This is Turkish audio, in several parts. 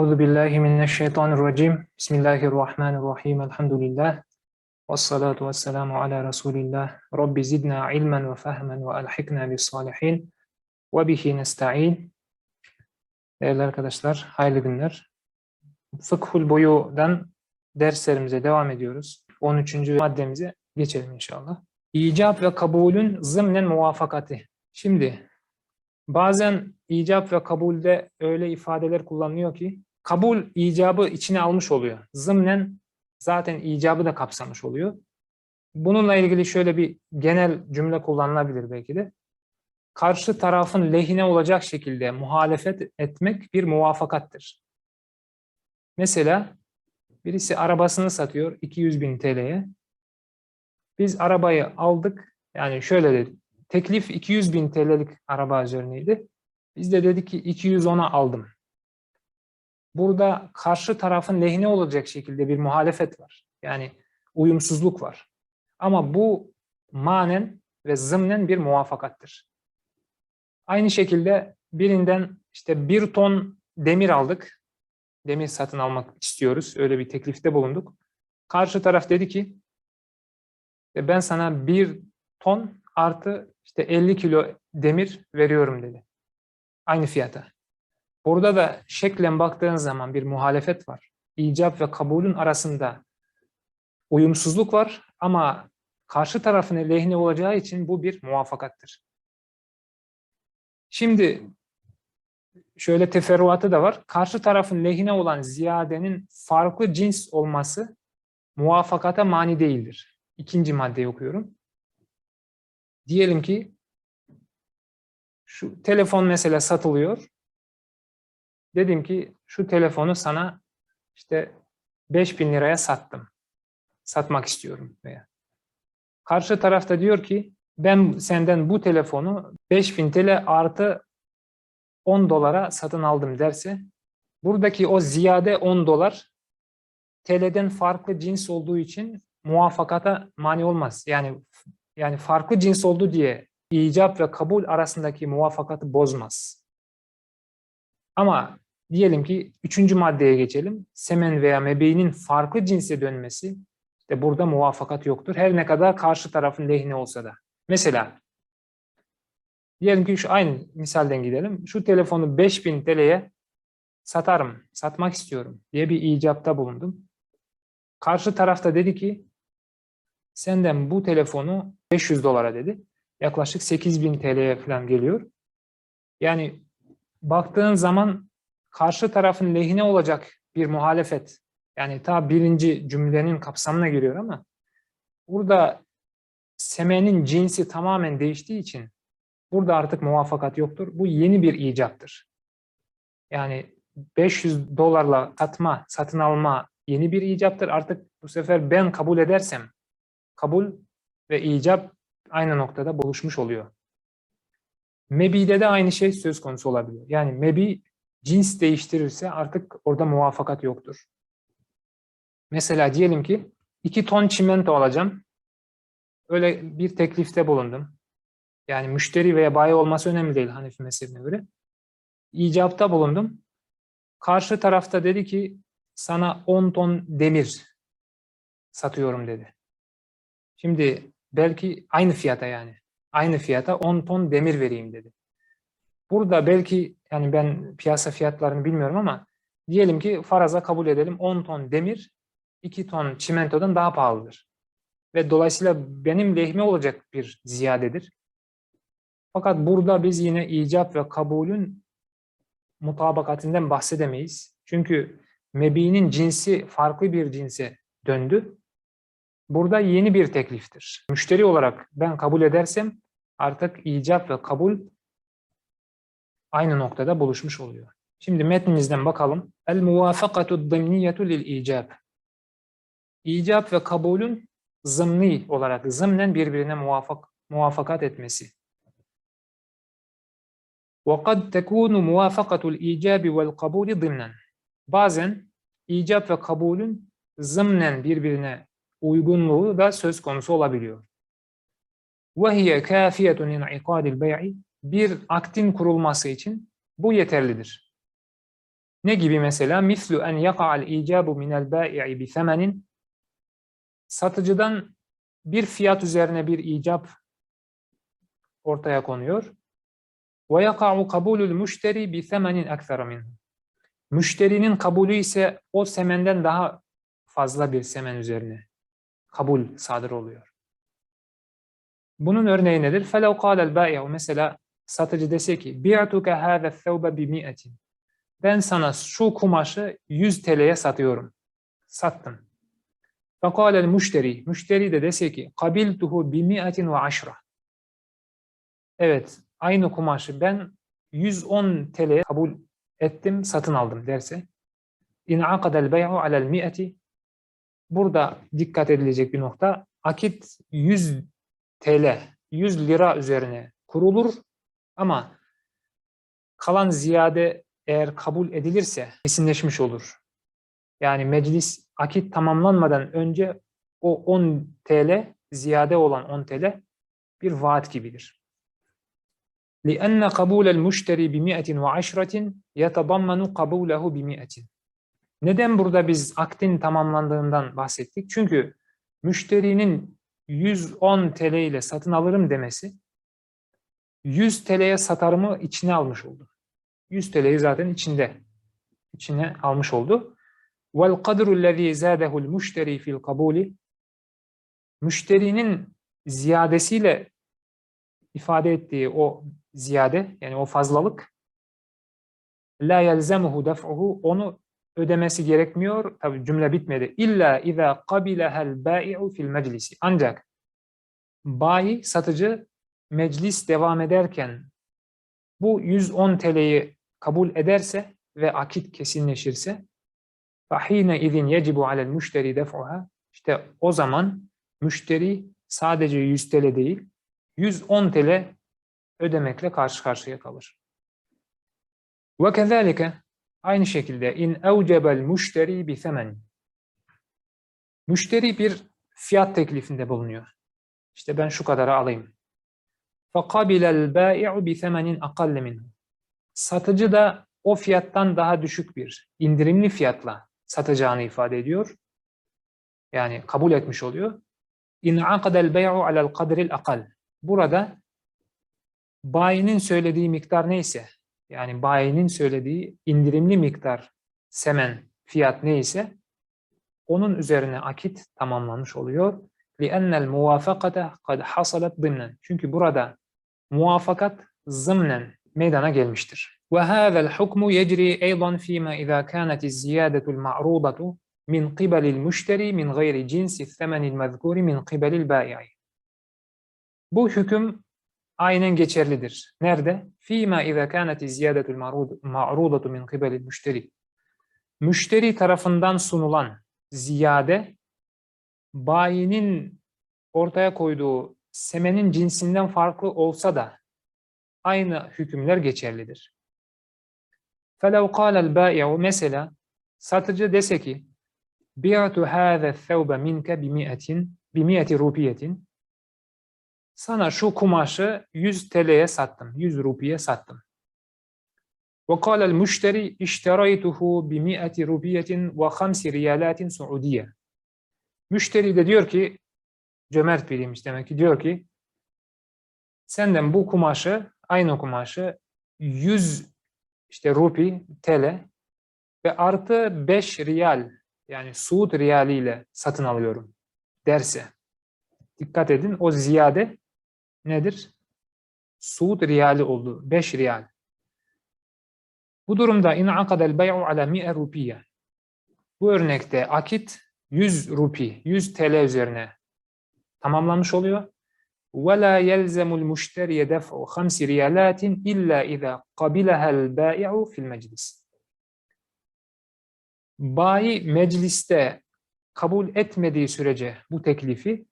Euzu billahi mineşşeytanirracim. Bismillahirrahmanirrahim. Elhamdülillah. Vessalatu vesselamu ala Resulillah. Rabbi zidna ilmen ve fehmen ve elhikna bis salihin. Ve bihi nesta'in. Değerli arkadaşlar, hayırlı günler. Fıkhul boyudan derslerimize devam ediyoruz. 13. maddemize geçelim inşallah. İcab ve kabulün zımnen muvafakati. Şimdi bazen icap ve kabulde öyle ifadeler kullanılıyor ki kabul icabı içine almış oluyor. Zımnen zaten icabı da kapsamış oluyor. Bununla ilgili şöyle bir genel cümle kullanılabilir belki de. Karşı tarafın lehine olacak şekilde muhalefet etmek bir muvafakattır. Mesela birisi arabasını satıyor 200 bin TL'ye. Biz arabayı aldık. Yani şöyle dedi. Teklif 200 bin TL'lik araba üzerineydi. Biz de dedik ki 210'a aldım. Burada karşı tarafın lehine olacak şekilde bir muhalefet var. Yani uyumsuzluk var. Ama bu manen ve zımnen bir muvafakattır. Aynı şekilde birinden işte bir ton demir aldık. Demir satın almak istiyoruz. Öyle bir teklifte bulunduk. Karşı taraf dedi ki "E, ben sana bir ton artı işte 50 kilo demir veriyorum dedi. Aynı fiyata. Burada da şeklen baktığın zaman bir muhalefet var. İcap ve kabulün arasında uyumsuzluk var ama karşı tarafın lehine olacağı için bu bir muvafakattır. Şimdi şöyle teferruatı da var. Karşı tarafın lehine olan ziyadenin farklı cins olması muvafakata mani değildir. İkinci maddeyi okuyorum. Diyelim ki şu telefon mesela satılıyor. Dedim ki şu telefonu sana işte 5000 liraya sattım. Satmak istiyorum veya. Karşı tarafta diyor ki ben senden bu telefonu 5000 TL artı 10 dolara satın aldım derse buradaki o ziyade 10 dolar TL'den farklı cins olduğu için muvaffakata mani olmaz. Yani yani farklı cins oldu diye icap ve kabul arasındaki muvaffakatı bozmaz. Ama diyelim ki üçüncü maddeye geçelim. Semen veya mebeğinin farklı cinse dönmesi işte burada muvaffakat yoktur. Her ne kadar karşı tarafın lehine olsa da. Mesela diyelim ki şu aynı misalden gidelim. Şu telefonu 5000 TL'ye satarım, satmak istiyorum diye bir icapta bulundum. Karşı tarafta dedi ki senden bu telefonu 500 dolara dedi. Yaklaşık 8000 TL'ye falan geliyor. Yani baktığın zaman karşı tarafın lehine olacak bir muhalefet. Yani ta birinci cümlenin kapsamına giriyor ama burada semenin cinsi tamamen değiştiği için burada artık muvaffakat yoktur. Bu yeni bir icaptır. Yani 500 dolarla satma, satın alma yeni bir icaptır. Artık bu sefer ben kabul edersem kabul ve icap aynı noktada buluşmuş oluyor. Mebi'de de aynı şey söz konusu olabiliyor. Yani mebi cins değiştirirse artık orada muvaffakat yoktur. Mesela diyelim ki iki ton çimento alacağım. Öyle bir teklifte bulundum. Yani müşteri veya bayi olması önemli değil Hanefi mezhebine göre. İcapta bulundum. Karşı tarafta dedi ki sana 10 ton demir satıyorum dedi. Şimdi belki aynı fiyata yani. Aynı fiyata 10 ton demir vereyim dedi. Burada belki yani ben piyasa fiyatlarını bilmiyorum ama diyelim ki faraza kabul edelim 10 ton demir 2 ton çimentodan daha pahalıdır. Ve dolayısıyla benim lehime olacak bir ziyadedir. Fakat burada biz yine icap ve kabulün mutabakatinden bahsedemeyiz. Çünkü mebi'nin cinsi farklı bir cinse döndü. Burada yeni bir tekliftir. Müşteri olarak ben kabul edersem artık icap ve kabul aynı noktada buluşmuş oluyor. Şimdi metnimizden bakalım. El muvafakatu zımniyetu lil icab. İcap ve kabulün zımni olarak zımnen birbirine muvafak, muvafakat etmesi. وَقَدْ تَكُونُ مُوَافَقَةُ الْاِيجَابِ وَالْقَبُولِ ضِمْنًا Bazen icap ve kabulün zımnen birbirine uygunluğu da söz konusu olabiliyor. وَهِيَ كَافِيَةٌ اِنْعِقَادِ الْبَيْعِ Bir aktin kurulması için bu yeterlidir. Ne gibi mesela? Mislu en yaka'al icabu minel bai'i bi themenin satıcıdan bir fiyat üzerine bir icap ortaya konuyor. Ve yaka'u kabulul müşteri bi themenin ekthara minhu. Müşterinin kabulü ise o semenden daha fazla bir semen üzerine kabul sadır oluyor. Bunun örneği nedir? فَلَوْ قَالَ الْبَائِعُ Mesela Satıcı dese ki bir bi'atuke hâve thevbe bi mi'etin. Ben sana şu kumaşı 100 TL'ye satıyorum. Sattım. Fekâlel müşteri. Müşteri de dese ki kabiltuhu bi mi'etin ve aşra. Evet, aynı kumaşı ben 110 TL'ye kabul ettim, satın aldım derse in'aqadel bey'u alel mi'eti Burada dikkat edilecek bir nokta akit 100 TL, 100 lira üzerine kurulur ama kalan ziyade eğer kabul edilirse kesinleşmiş olur. Yani meclis akit tamamlanmadan önce o 10 TL, ziyade olan 10 TL bir vaat gibidir. لِأَنَّ قَبُولَ الْمُشْتَرِي بِمِئَةٍ وَعَشْرَةٍ يَتَضَمَّنُ قَبُولَهُ بِمِئَةٍ Neden burada biz aktin tamamlandığından bahsettik? Çünkü müşterinin 110 TL ile satın alırım demesi 100 TL'ye satarımı içine almış oldu. 100 TL'yi zaten içinde içine almış oldu. Vel kadru allazi zadahu'l müşteri fil kabuli müşterinin ziyadesiyle ifade ettiği o ziyade yani o fazlalık la yelzemuhu daf'uhu onu ödemesi gerekmiyor. Tabi cümle bitmedi. İlla iza qabilahal bai'u fil meclisi. Ancak bayi satıcı meclis devam ederken bu 110 TL'yi kabul ederse ve akit kesinleşirse fahine izin yecibu alel müşteri def'uha işte o zaman müşteri sadece 100 TL değil 110 TL ödemekle karşı karşıya kalır. Kezalike aynı şekilde in müşteri bi semen müşteri bir fiyat teklifinde bulunuyor. İşte ben şu kadara alayım. فَقَبِلَ الْبَائِعُ بِثَمَنٍ اَقَلَّ مِنْهُ Satıcı da o fiyattan daha düşük bir indirimli fiyatla satacağını ifade ediyor. Yani kabul etmiş oluyor. اِنْ عَقَدَ الْبَيْعُ عَلَى الْقَدْرِ الْاَقَلِ Burada bayinin söylediği miktar neyse, yani bayinin söylediği indirimli miktar, semen, fiyat neyse, onun üzerine akit tamamlanmış oluyor. لِأَنَّ الْمُوَافَقَةَ قَدْ حَصَلَتْ ضِمْنًا Çünkü burada muvafakat zımnen meydana gelmiştir. Ve hâzel hukmu yecri eydan fîmâ izâ kânetiz ziyâdetul ma'rûdatu min qibelil müşteri min gayri cinsi themenil mezkuri min qibelil bâi'i. Bu hüküm aynen geçerlidir. Nerede? Fîmâ izâ kânetiz ziyâdetul ma'rûdatu min qibelil müşteri. Müşteri tarafından sunulan ziyade bayinin ortaya koyduğu semenin cinsinden farklı olsa da aynı hükümler geçerlidir. فَلَوْ قَالَ الْبَائِعُ Mesela satıcı dese ki بِعْتُ هَذَا الثَّوْبَ مِنْكَ بِمِئَةٍ بِمِئَةِ رُوپِيَةٍ Sana şu kumaşı 100 TL'ye sattım, 100 rupiye sattım. وقال المشتري اشتريته بمئة روبية وخمس ريالات سعودية. Müşteri de diyor ki cömert biriymiş demek ki diyor ki senden bu kumaşı aynı kumaşı 100 işte rupi TL ve artı 5 riyal yani Suud riyaliyle satın alıyorum derse dikkat edin o ziyade nedir? Suud riyali oldu. 5 riyal. Bu durumda in akadel bey'u ala mi'e rupiye. Bu örnekte akit 100 rupi, 100 TL üzerine tamamlanmış oluyor. وَلَا يَلْزَمُ الْمُشْتَرِيَ دَفْعُ خَمْسِ رِيَالَاتٍ إِلَّا إِذَا قَبِلَهَا الْبَائِعُ فِي الْمَجْلِسِ Bayi mecliste kabul etmediği sürece bu teklifi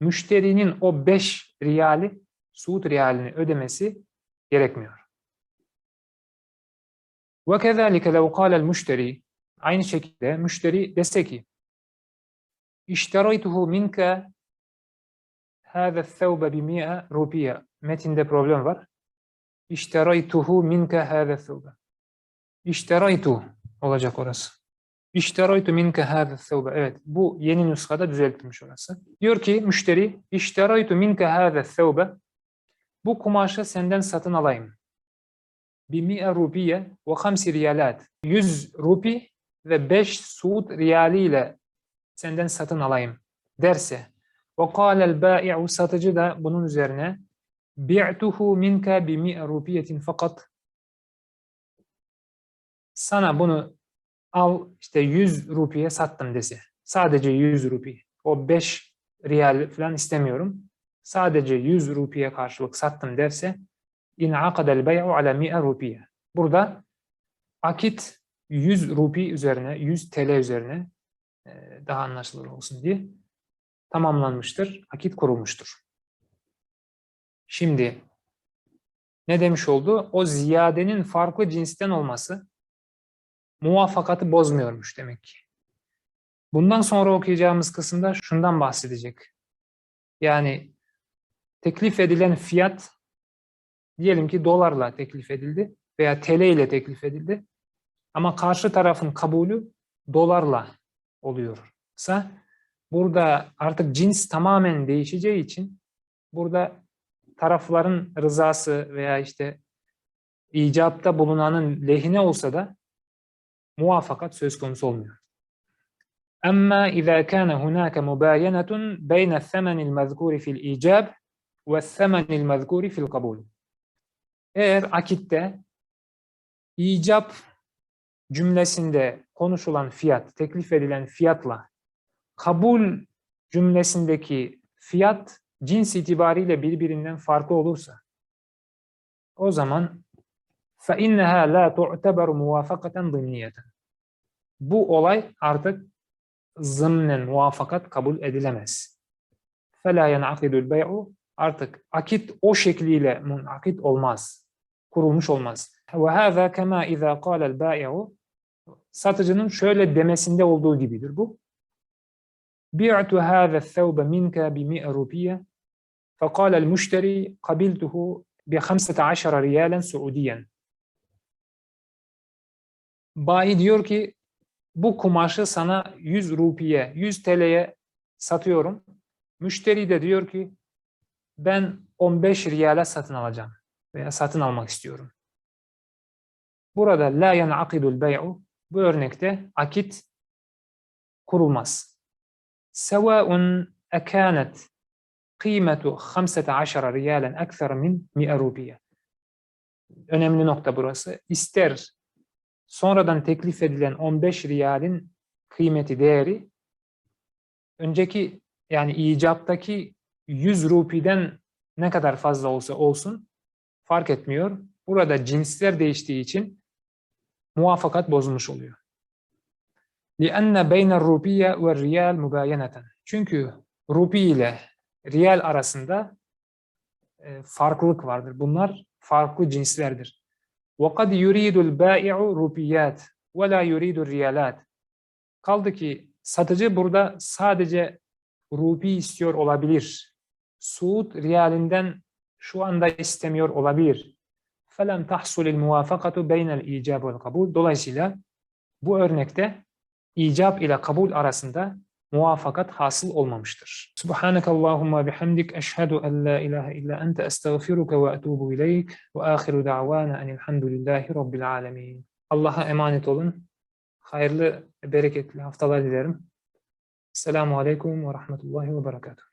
müşterinin o 5 riyali, Suud riyalini ödemesi gerekmiyor. وَكَذَٰلِكَ لَوْ قَالَ الْمُشْتَرِي Aynı şekilde müşteri dese ki İşteraytuhu minke hâze thevbe bimi'e rupiye. Problem var. İşteraytuhu minke hâze thevbe. İşteraytu. olacak orası. İşteraytu minke hâze thevbe. Evet, bu yeni nüshada düzeltilmiş orası. Diyor ki müşteri, işteraytu minke hâze thevbe. Bu kumaşı senden satın alayım. Bi mi'e rupiye ve hamsi riyalat. 100 rupi ve 5 Suud riyali ile senden satın alayım derse. Kâlel bâi'u satıcı da bunun üzerine bi'tuhu minke bi mi'e rupiyetin fakat sana bunu al işte 100 rupiye sattım dese. Sadece 100 rupi. O 5 riyal falan istemiyorum. Sadece 100 rupiye karşılık sattım derse in akadel bey'u ala mi'e rupiye. Burada akit 100 rupi üzerine, 100 TL üzerine daha anlaşılır olsun diye tamamlanmıştır. Akit kurulmuştur. Şimdi ne demiş oldu? O ziyadenin farklı cinsten olması muvafakatı bozmuyormuş demek ki. Bundan sonra okuyacağımız kısımda şundan bahsedecek. Yani teklif edilen fiyat diyelim ki dolarla teklif edildi veya TL ile teklif edildi. Ama karşı tarafın kabulü dolarla oluyorsa burada artık cins tamamen değişeceği için burada tarafların rızası veya işte icapta bulunanın lehine olsa da muvafakat söz konusu olmuyor. Ama اذا كان هناك مباينة بين الثمن المذكور في الإيجاب والثمن المذكور في القبول. Eğer akitte icap cümlesinde konuşulan fiyat, teklif edilen fiyatla kabul cümlesindeki fiyat cins itibariyle birbirinden farklı olursa o zaman فَاِنَّهَا لَا تُعْتَبَرُ مُوَافَقَةً ضِمْنِيَةً Bu olay artık zımnen muvafakat kabul edilemez. فَلَا يَنْعَقِدُ الْبَيْعُ Artık akit o şekliyle munakit olmaz, kurulmuş olmaz. وَهَذَا كَمَا اِذَا قَالَ الْبَائِعُ Satıcının şöyle demesinde olduğu gibidir bu. بِعْتُ هَذَا الثَّوْبَ مِنْكَ بِمِئَ رُبِيَّ فَقَالَ الْمُشْتَرِي قَبِلْتُهُ بِخَمْسَةَ عَشَرَ رِيَالًا سُعُودِيًا Bayi diyor ki bu kumaşı sana 100 rupiye, 100 TL'ye satıyorum. Müşteri de diyor ki ben 15 riyale satın alacağım veya satın almak istiyorum. Burada la yen'akidul bey'u bu örnekte akit kurulmaz. Sevaun ekanet kıymetu 15 riyalen ekser min 100 rupiye. Önemli nokta burası. İster sonradan teklif edilen 15 riyalin kıymeti, değeri önceki yani icaptaki 100 rupiden ne kadar fazla olsa olsun fark etmiyor. Burada cinsler değiştiği için muvafakat bozulmuş oluyor. لِأَنَّ بَيْنَ الرُّبِيَّ وَالرِّيَالِ مُبَايَنَةً Çünkü rupi ile riyal arasında e, farklılık vardır. Bunlar farklı cinslerdir. وَقَدْ يُرِيدُ الْبَائِعُ رُبِيَّاتِ وَلَا يُرِيدُ الرِّيَالَاتِ Kaldı ki satıcı burada sadece rupi istiyor olabilir. Suud riyalinden şu anda istemiyor olabilir. فَلَمْ تَحْصُلِ الْمُوَافَقَةُ بَيْنَ الْاِيجَابِ وَالْقَبُولِ Dolayısıyla bu örnekte icap ile kabul arasında muvafakat hasıl olmamıştır. Subhanakallahumma bihamdik eşhedü en la ilahe illa ente estağfiruke ve etubu ileyk ve ahiru da'vana enilhamdülillahi rabbil alemin. Allah'a emanet olun. Hayırlı, bereketli haftalar dilerim. Selamun Aleyküm ve Rahmetullahi ve Berekatuhu.